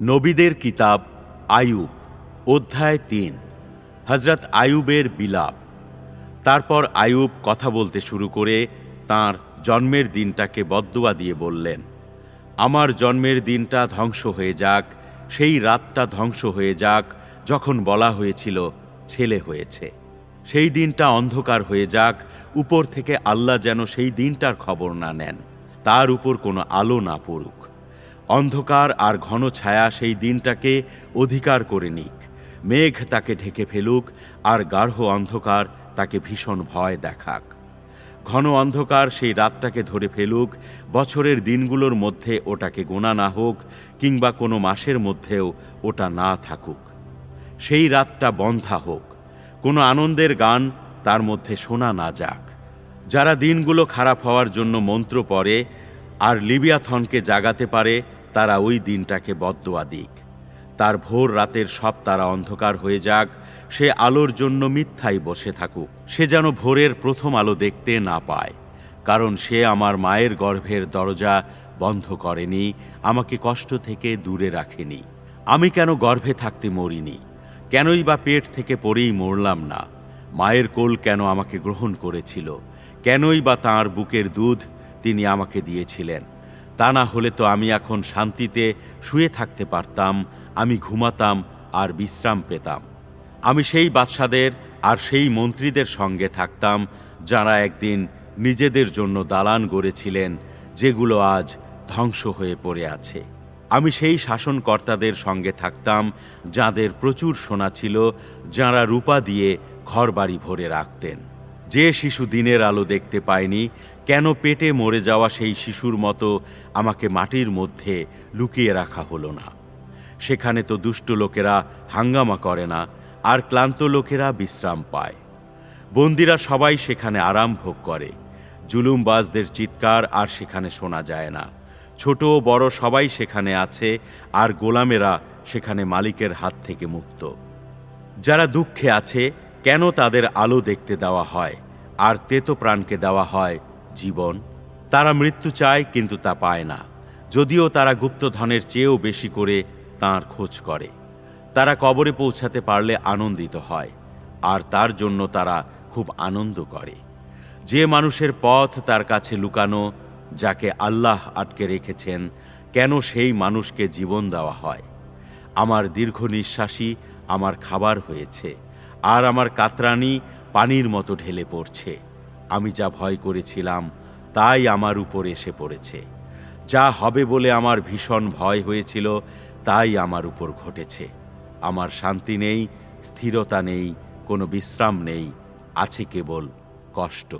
নবীদের কিতাব আয়ুব, অধ্যায় তিন হজরত আয়ুবের বিলাপ। তারপর আয়ুব কথা বলতে শুরু করে তার জন্মের দিনটাকে বদদুয়া দিয়ে বললেন, আমার জন্মের দিনটা ধ্বংস হয়ে যাক, সেই রাতটা ধ্বংস হয়ে যাক যখন বলা হয়েছিল ছেলে হয়েছে। সেই দিনটা অন্ধকার হয়ে যাক, উপর থেকে আল্লাহ যেন সেই দিনটার খবর না নেন। তার উপর কোনো আলো না পড়ুক। অন্ধকার আর ঘন ছায়া সেই দিনটাকে অধিকার করে নিক। মেঘ তাকে ঢেকে ফেলুক, আর গাঢ় অন্ধকার তাকে ভীষণ ভয় দেখাক। ঘন অন্ধকার সেই রাতটাকে ধরে ফেলুক, বছরের দিনগুলোর মধ্যে ওটাকে গোনা না হোক, কিংবা কোনো মাসের মধ্যেও ওটা না থাকুক। সেই রাতটা বন্ধা হোক। কোনো আনন্দের গান তার মধ্যে শোনা না যাক। যারা দিনগুলো খারাপ হওয়ার জন্য মন্ত্র পড়ে, আর লিবিয়াথনকে জাগাতে পারে তারা ওই দিনটাকে বদদোয়া দিক। তার ভোর রাতের সব তারা অন্ধকার হয়ে যাক, সে আলোর জন্য মিথ্যাই বসে থাকুক। সে যেন ভোরের প্রথম আলো দেখতে না পায়, কারণ সে আমার মায়ের গর্ভের দরজা বন্ধ করেনি, আমাকে কষ্ট থেকে দূরে রাখেনি। আমি কেন গর্ভে থাকতে মরিনি? কেনই বা পেট থেকে পড়েই মরলাম না? মায়ের কোল কেন আমাকে গ্রহণ করেছিল? কেনই বা তাঁর বুকের দুধ তিনি আমাকে দিয়েছিলেন? তা না হলে তো আমি এখন শান্তিতে শুয়ে থাকতে পারতাম, আমি ঘুমাতাম আর বিশ্রাম পেতাম। আমি সেই বাদশাদের আর সেই মন্ত্রীদের সঙ্গে থাকতাম, যারা একদিন নিজেদের জন্য দালান গড়েছিলেন, যেগুলো আজ ধ্বংস হয়ে পড়ে আছে। আমি সেই শাসনকর্তাদের সঙ্গে থাকতাম, যাদের প্রচুর সোনা ছিল, যাঁরা রূপা দিয়ে ঘরবাড়ি ভরে রাখতেন। যে শিশু দিনের আলো দেখতে পায়নি, কেন পেটে মরে যাওয়া সেই শিশুর মতো আমাকে মাটির মধ্যে লুকিয়ে রাখা হলো না। সেখানে তো দুষ্ট লোকেরা হাঙ্গামা করে না, আর ক্লান্ত লোকেরা বিশ্রাম পায়। বন্দিরা সবাই সেখানে আরাম ভোগ করে। জুলুমবাজদের চিৎকার আর সেখানে শোনা যায় না। ছোট বড় সবাই সেখানে আছে, আর গোলামেরা সেখানে মালিকের হাত থেকে মুক্ত। যারা দুঃখে আছে কেন তাদের আলো দেখতে দেওয়া হয় আর তেতো প্রাণকে দেওয়া হয় জীবন? তারা মৃত্যু চায়, কিন্তু তা পায় না। যদিও তারা গুপ্তধনের চেয়েও বেশি করে তার খোঁজ করে। তারা কবরে পৌঁছাতে পারলে আনন্দিত হয়, আর তার জন্য তারা খুব আনন্দ করে। যে মানুষের পথ তার কাছে লুকানো, যাকে আল্লাহ আটকে রেখেছেন, কেন সেই মানুষকে জীবন দেওয়া হয়? আমার দীর্ঘ নিঃশ্বাসই আমার খাবার হয়েছে। আর আমার কাতরানি পানির মতো ঢেলে পড়ছে। আমি যা ভয় করেছিলাম, তাই আমার উপর এসে পড়েছে। যা হবে বলে আমার ভীষণ ভয় হয়েছিল, তাই আমার উপর ঘটেছে। আমার শান্তি নেই, স্থিরতা নেই, কোনো বিশ্রাম নেই, আছে কেবল কষ্ট।